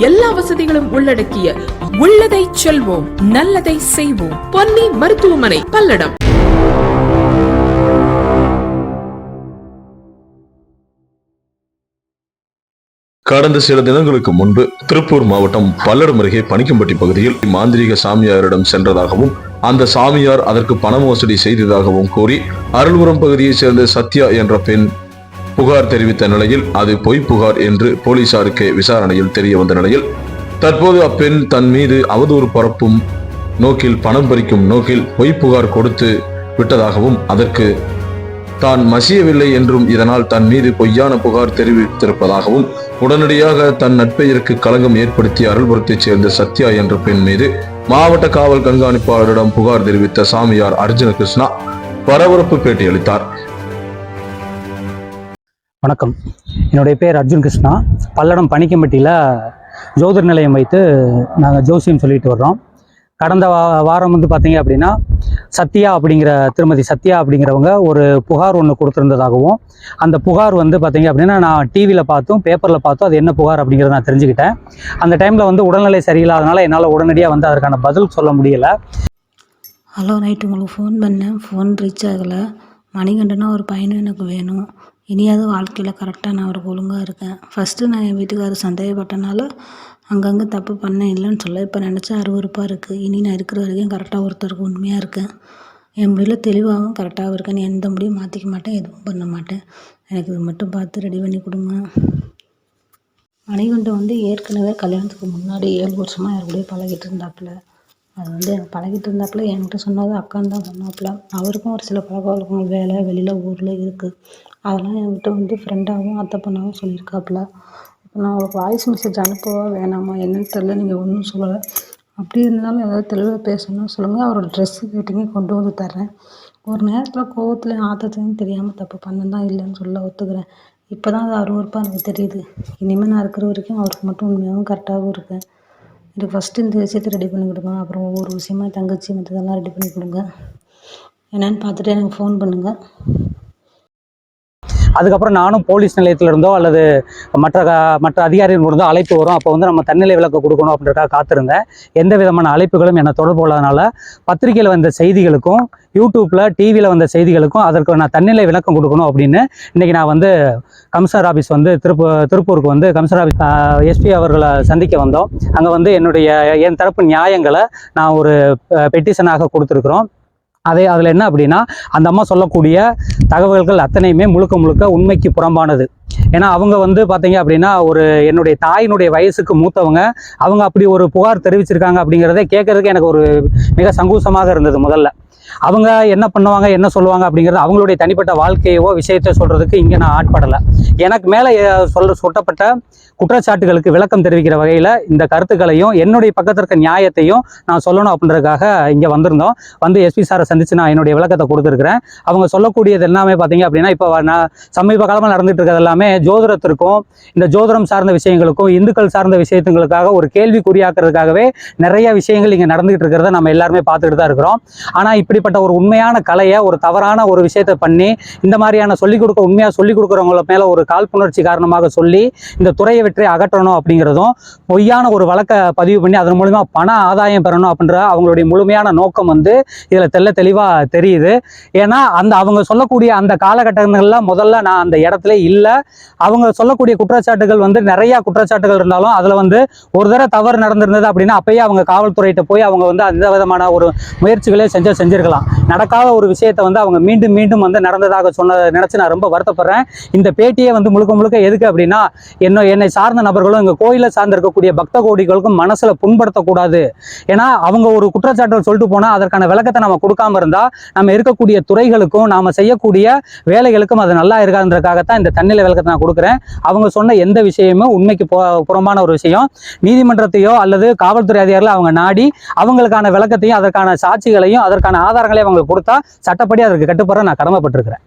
எல்லா வசதிகளும் உள்ளடக்கிய உள்ளதை செல்வோம் நல்லதை செய்வோம். பொன்னி மருத்துவமனை பல்லடம். கடந்த சில தினங்களுக்கு முன்பு திருப்பூர் மாவட்டம் பல்லடம் அருகே பனிக்கம்பட்டி பகுதியில் மாந்திரீக சாமியாரிடம் சென்றதாகவும் அந்த சாமியார் அதற்கு பண மோசடி செய்ததாகவும் கூறி அருள்புரம் பகுதியைச் சேர்ந்த சத்யா என்ற பெண் புகார் தெரிவித்த நிலையில் அது பொய் புகார் என்று போலீசாருக்கு விசாரணையில் தெரிய வந்த நிலையில் தற்போது அப்பெண் தன் மீது அவதூறு பரப்பும் நோக்கில் பணம் பறிக்கும் நோக்கில் பொய் புகார் கொடுத்து விட்டதாகவும் அதற்கு தான் மசியவில்லை என்றும் இதனால் தன் மீது பொய்யான புகார் தெரிவித்திருப்பதாகவும் உடனடியாக தன் நட்பெயருக்கு களங்கம் ஏற்படுத்தி அருள்புரத்தைச் சேர்ந்த சத்யா என்ற பெண் மீது மாவட்ட காவல் கண்காணிப்பாளரிடம் புகார் தெரிவித்த சாமியார் அர்ஜுன கிருஷ்ணா பரபரப்பு பேட்டியளித்தார். வணக்கம். என்னுடைய பேர் அர்ஜுன் கிருஷ்ணா. பல்லடம் பனிக்கம்பட்டியில் ஜோதிர் நிலையம் வைத்து நாங்கள் ஜோசியம் சொல்லிட்டு வர்றோம். கடந்த வா வாரம் வந்து பார்த்தீங்க அப்படின்னா சத்யா அப்படிங்கிற திருமதி சத்யா அப்படிங்கிறவங்க ஒரு புகார் ஒன்று கொடுத்துருந்ததாகவும் அந்த புகார் வந்து பார்த்தீங்க அப்படின்னா நான் டிவியில் பார்த்தும் பேப்பரில் பார்த்தும் அது என்ன புகார் அப்படிங்கிறத நான் தெரிஞ்சுக்கிட்டேன். அந்த டைமில் வந்து உடல்நிலை சரியில்லாதனால என்னால் உடனடியாக வந்து அதற்கான பதில் சொல்ல முடியலை. ஹலோ நைட்டு உங்களுக்கு ஃபோன் பண்ணேன். ஃபோன் ரீச் ஆகலை. மணிகண்டனா ஒரு பையனும் எனக்கு வேணும். இனியாவது வாழ்க்கையில் கரெக்டாக நான் ஒரு ஒழுங்காக இருக்கேன். ஃபஸ்ட்டு நான் என் வீட்டுக்காரர் சந்தேகப்பட்டனால அங்கங்கே தப்பு பண்ணேன் இல்லைன்னு சொல்ல. இப்போ நினச்சா அருவருப்பாக இருக்குது இனி நான் இருக்கிற வரைக்கும் கரெக்டாக ஒருத்தருக்கு உண்மையாக இருக்கேன். என் முடியல தெளிவாகவும் கரெக்டாகவும் இருக்கேன். எந்த முடியும் மாற்றிக்க மாட்டேன் எதுவும் பண்ண மாட்டேன். எனக்கு இது மட்டும் பார்த்து ரெடி பண்ணி கொடுங்க. மணிகண்டன் வந்து ஏற்கனவே கல்யாணத்துக்கு முன்னாடி ஏழு வருஷமாக யார் கூடயும் பழகிட்டு இருந்தாப்புல. அது வந்து எனக்கு பழகிட்டு இருந்தாப்புல. என்கிட்ட சொன்னது அக்கான்னு தான் சொன்னாப்புல. அவருக்கும் ஒரு சில பழக்க வழக்கங்கள் வேலை வெளியில் ஊரில் இருக்குது அதெல்லாம் என்கிட்ட வந்து ஃப்ரெண்டாகவும் அத்தை பொண்ணாகவும் சொல்லியிருக்காப்புல. இப்போ நான் உங்களுக்கு வாய்ஸ் மெசேஜ் அனுப்பவா வேணாமா? என்னன்னு தெரில நீங்கள் ஒன்றும் சொல்லலை. அப்படி இருந்தாலும் ஏதாவது தெளிவாக பேசணும்னா சொல்லுங்கள் அவரோட ட்ரெஸ்ஸு கேட்டிங்க கொண்டு வந்து தர்றேன். ஒரு நேரத்தில் கோவத்தில் ஆத்தத்துலேயும் தெரியாமல் தப்பு பண்ணதான் இல்லைன்னு சொல்ல ஒத்துக்கிறேன். இப்போ தான் அது அருவருப்பாக எனக்கு தெரியுது. இனிமேல் நான் இருக்கிற வரைக்கும் அவருக்கு மட்டும் உண்மையாகவும் கரெக்டாகவும் இருக்கேன். எனக்கு ஃபஸ்ட்டு இந்த விஷயத்தை ரெடி பண்ணி கொடுங்க. அப்புறம் ஒவ்வொரு விஷயமா தங்கச்சி மற்றதெல்லாம் ரெடி பண்ணி கொடுங்க. என்னென்னு பார்த்துட்டு எனக்கு ஃபோன் பண்ணுங்கள் அதுக்கப்புறம் நானும் போலீஸ் நிலையத்தில் இருந்தோ அல்லது மற்ற மற்ற அதிகாரிகள் இருந்தோ அழைப்பு வரும். அப்போ வந்து நம்ம தன்னிலை விளக்க கொடுக்கணும் அப்படின்றக்காக காத்திருந்தேன். எந்த விதமான அழைப்புகளும் என்னை தொடர்பு கொள்ளாதனால பத்திரிகையில் வந்த செய்திகளுக்கும் யூடியூப்பில் டிவியில் வந்த செய்திகளுக்கும் அதற்கு நான் தன்னிலை விளக்கம் கொடுக்கணும் அப்படின்னு இன்றைக்கி நான் வந்து கம்சார் ஆஃபீஸ் வந்து திருப்பூர் திருப்பூருக்கு வந்து கம்சார் ஆஃபீஸ் எஸ்பி அவர்களை சந்திக்க வந்தோம். அங்கே வந்து என்னுடைய என் தரப்பு நியாயங்களை நான் ஒரு பெட்டிஷனாக கொடுத்துருக்குறோம். அதே அதில் என்ன அப்படின்னா அந்த அம்மா சொல்லக்கூடிய தகவல்கள் அத்தனையுமே முழுக்க முழுக்க உண்மைக்கு புறம்பானது. ஏன்னா அவங்க வந்து பார்த்தீங்க அப்படின்னா ஒரு என்னுடைய தாயினுடைய வயசுக்கு மூத்தவங்க. அவங்க அப்படி ஒரு புகார் தெரிவிச்சிருக்காங்க அப்படிங்கிறதே கேட்கறதுக்கு எனக்கு ஒரு மிக சங்கூசமாக இருந்தது முதல்ல. அவங்க என்ன பண்ணுவாங்க என்ன சொல்லுவாங்க அப்படிங்கிறது அவங்களுடைய தனிப்பட்ட வாழ்க்கையவோ விஷயத்தை சொல்றதுக்கு இங்கே நான் ஆட்படலை. எனக்கு மேலே சொல்ல சொட்டப்பட்ட குற்றச்சாட்டுகளுக்கு விளக்கம் தெரிவிக்கிற வகையில் இந்த கருத்துக்களையும் என்னுடைய பக்கத்தில் இருக்க நியாயத்தையும் நான் சொல்லணும் அப்படின்றதுக்காக இங்கே வந்திருந்தோம். வந்து எஸ்பி சாரை சந்திச்சு நான் என்னுடைய விளக்கத்தை கொடுத்துருக்குறேன். அவங்க சொல்லக்கூடியது எல்லாமே பார்த்தீங்க அப்படின்னா இப்போ நான் சமீப காலமாக நடந்துட்டு இருக்கிறது எல்லாமே ஜோதிடத்திற்கும் இந்த ஜோதிடம் சார்ந்த விஷயங்களுக்கும் இந்துக்கள் சார்ந்த விஷயத்துங்களுக்காக ஒரு கேள்விக்குறியாக்குறதுக்காகவே நிறைய விஷயங்கள் இங்கே நடந்துகிட்டு இருக்கிறத நம்ம எல்லாருமே பார்த்துக்கிட்டு தான் இருக்கிறோம். ஆனால் இப்படிப்பட்ட ஒரு உண்மையான கலையை ஒரு தவறான ஒரு விஷயத்தை பண்ணி இந்த மாதிரியான சொல்லிக் கொடுக்க உண்மையாக சொல்லிக் கொடுக்குறவங்கள மேலே ஒரு காழ்ப்புணர்ச்சி காரணமாக சொல்லி இந்த துறையை வெற்றி அகற்றணும் அப்படிங்கிறதும் பொய்யான ஒரு வழக்கை பதிவு பண்ணி அதன் மூலிமா பண ஆதாயம் பெறணும் அப்படின்ற அவங்களுடைய முழுமையான நோக்கம் வந்து இதில் தெள்ள தெளிவாக தெரியுது. ஏன்னா அந்த அவங்க சொல்லக்கூடிய அந்த காலகட்டங்கள்லாம் முதல்ல நான் அந்த இடத்துல இல்லை. அவங்க சொல்லக்கூடிய குற்றச்சாட்டுகள் வந்து நிறைய குற்றச்சாட்டுகள் இருந்தாலும் அதில் வந்து ஒரு தடவை தவறு நடந்திருந்தது அப்படின்னா அப்பயே அவங்க காவல்துறையிட்ட போய் அவங்க வந்து அந்த விதமான ஒரு முயற்சிகளே செஞ்ச செஞ்சிருக்கலாம். நடக்காத ஒரு விஷயத்தை வந்து அவங்க மீண்டும் மீண்டும் வந்து நடந்ததாக சொன்னதை நினச்சி நான் ரொம்ப வருத்தப்படுறேன். இந்த பேட்டியை வந்து முழுக்க முழுக்க எதுக்கு அப்படின்னா என்ன என்னை சார்ந்த நபர்களும் எங்கள் கோயிலை சார்ந்திருக்கக்கூடிய பக்த கோடிகளுக்கும் மனசில் புண்படுத்தக்கூடாது. ஏன்னா அவங்க ஒரு குற்றச்சாட்டுகள் சொல்லிட்டு போனால் அதற்கான விளக்கத்தை நம்ம கொடுக்காம இருந்தால் நம்ம இருக்கக்கூடிய துறைகளுக்கும் நாம செய்யக்கூடிய வேலைகளுக்கும் அது நல்லா இருக்காதுன்றதுக்காகத்தான் இந்த தன்னிலை விளக்கத்தை நான் கொடுக்குறேன். அவங்க சொன்ன எந்த விஷயமும் உண்மைக்கு புறம்பான ஒரு விஷயம். நீதிமன்றத்தையோ அல்லது காவல்துறை அதிகாரிகளை அவங்க நாடி அவங்களுக்கான விளக்கத்தையும் அதற்கான சாட்சிகளையும் அதற்கான ஆதாரங்களையும் அவங்களுக்கு கொடுத்தா சட்டப்படி அதற்கு கட்டுப்பட நான் கடமைப்பட்டிருக்கிறேன்.